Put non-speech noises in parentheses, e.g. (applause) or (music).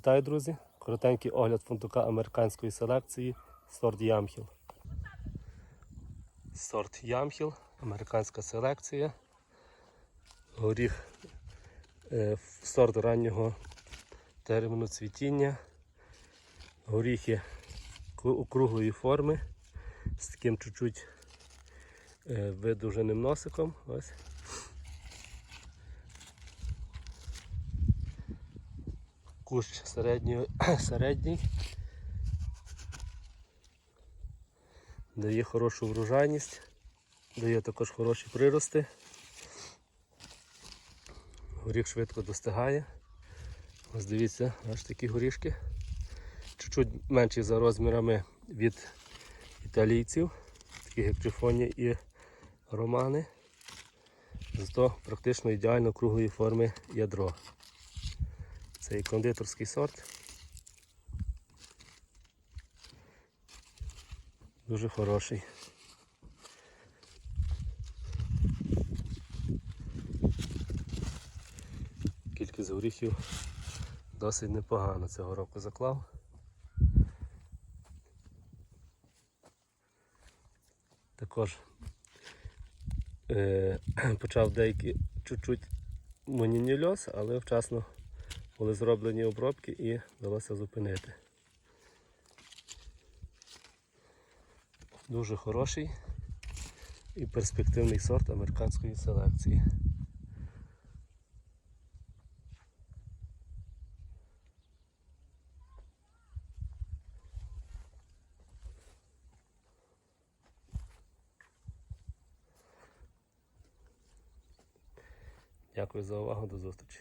Вітаю, друзі! Коротенький огляд фундука американської селекції сорт Ямхіл. Сорт Ямхіл, американська селекція. Горіх е, сорт раннього терміну цвітіння. Горіхи округлої форми з таким чуть-чуть е, видовженим носиком. Ось. Кущ середньої, (clears throat) середній. Дає хорошу врожайність, дає також хороші прирости. Горіх швидко достигає. Ось дивіться, аж такі горішки. Чуть-чуть менші за розмірами від італійців, такі як Трифоні і романи. Зато практично ідеально круглої форми ядро. Це і кондитерський сорт. Дуже хороший. Кількість горіхів досить непогано цього року заклав. Також е, (clears throat) почав деякі чуть-чуть монінільоз, але вчасно були зроблені обробки і вдалося зупинити. Дуже хороший і перспективний сорт американської селекції. Дякую за увагу, до зустрічі.